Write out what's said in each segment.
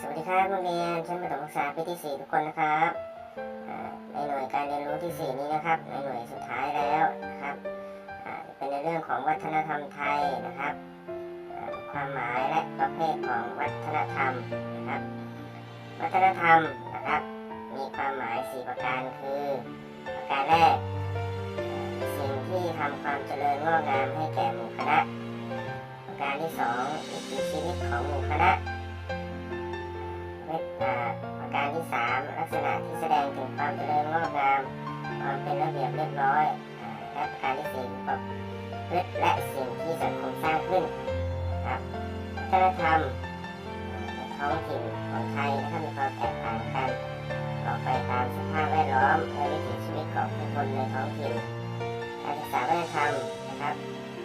สวัสดีครับโรงเรียนชั้นประถมศึกษาปีที่ 4 ทุกคนนะครับในหน่วยการเรียนรู้ที่ 4 นี้นะครับ ในหน่วยสุดท้ายแล้ว เรื่องของวัฒนธรรมไทยนะครับ ความหมายและประเภทของวัฒนธรรมนะครับ วัฒนธรรมนะครับ มีความหมาย 4 ประการคือ ประการแรก สิ่งที่ทำความเจริญงอกงามให้แก่หมู่คณะ ประการที่2วิถีชีวิตของหมู่คณะประการที่ 3 ลักษณะที่แสดงถึงความเจริญงอกงามความเป็นระเบียบเรียบร้อยและประการที่4 ฤติและสิ่งที่สังคมสร้างขึ้นครับวัฒนธรรมอ่าในท้องถิ่นของไทยนะครับมีความแตกต่างกันออกไปตามสภาพแวดล้อมและวิถีชีวิตของผู้คนในท้องถิ่นการศึกษาวัฒนธรรมนะครับ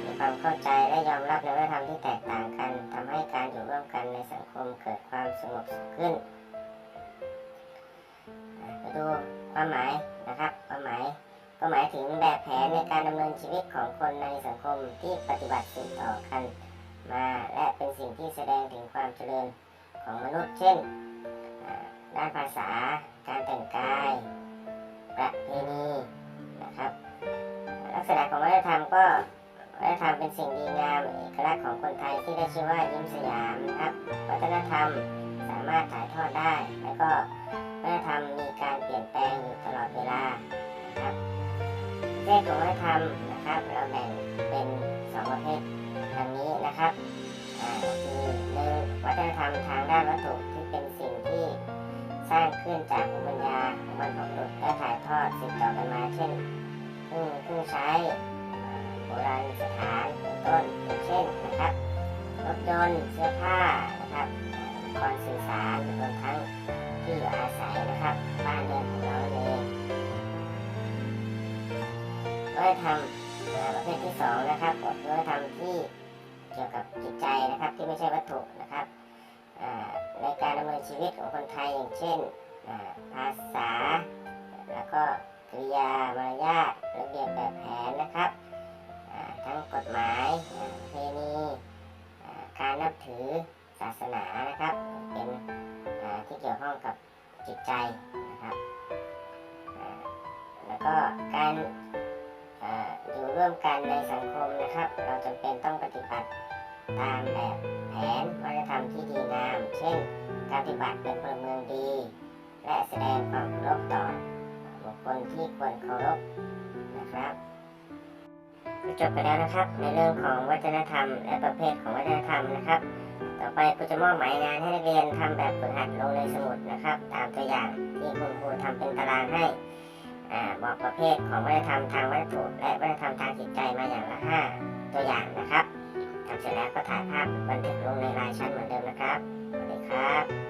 มีความเข้าใจและยอมรับในวัฒนธรรมที่แตกต่างกันทำให้การอยู่ร่วมกันในสังคมเกิดความสงบสุขขึ้นมาดูความหมายนะครับความหมาย ก็หมายถึงแบบแผนในการดำเนินชีวิตของคนในสังคมที่ปฏิบัติสืบต่อกันมาและเป็นสิ่งที่แสดงถึงความเจริญของมนุษย์ เช่น ด้านภาษา การแต่งกาย ประเพณีนะครับ ลักษณะของวัฒนธรรมก็วัฒนธรรมเป็นสิ่งดีงามเอกลักษณ์ของคนไทยที่ได้ชื่อว่ายิ้มสยามนะครับ วัฒนธรรมสามารถถ่ายทอดได้ แล้วก็วัฒนธรรมมีการเปลี่ยนแปลงอยู่ ประเภทของวัฒนธรรมนะครับเราแบ่งเป็นสองประเภทดังนี้นะครับคือหนึ่งวัฒนธรรมทางด้านวัตถุที่เป็นสิ่งที่สร้างขึ้นจากภูมิปัญญาของบรรพบุรุษและถ่ายทอดสืบต่อกันมาเช่นเครื่องเครื่องใช้โบราณสถานเป็นต้นอย่างเช่นนะครับรถยนต์เสื้อผ้านะครับอ่าอุปกรณ์สื่อสารรวมทั้งที่อยู่อาศัยนะครับบ้านเรือนของเรา วัฒนธรรมประเภทที่สองนะครับวัฒนธรรมที่เกี่ยวกับจิตใจนะครับที่ไม่ใช่วัตถุนะครับในการดำเนินชีวิตของคนไทยอย่างเช่นภาษา แล้วก็กริยามารยาทระเบียบแบบแผนนะครับทั้งกฎหมายเพณีการนับถือศาสนานะครับ เป็นที่เกี่ยวข้องกับจิตใจนะครับแล้วก็การ อยู่ร่วมกันในสังคมนะครับ เราจำเป็นต้องปฏิบัติตามแบบแผนวัฒนธรรมที่ดีงาม เช่น การปฏิบัติเป็นพลเมืองดี และแสดงความเคารพต่อบุคคลที่ควรเคารพนะครับจบไปแล้วนะครับ ในเรื่องของวัฒนธรรม และประเภทของวัฒนธรรมนะครับ ต่อไปครูจะมอบหมายงานให้นักเรียนทำแบบฝึกหัดลงในสมุดนะครับ ตามตัวอย่างที่คุณครูทำเป็นตารางให้ อ่าบอกประเภทของวัฒนธรรมทางวัตถุและวัฒนธรรมทางจิตใจมาอย่างละห้าตัวอย่างนะครับทำเสร็จแล้วก็ถ่ายภาพบันทึกลงในรายชั้นเหมือนเดิมนะครับสวัสดีครับ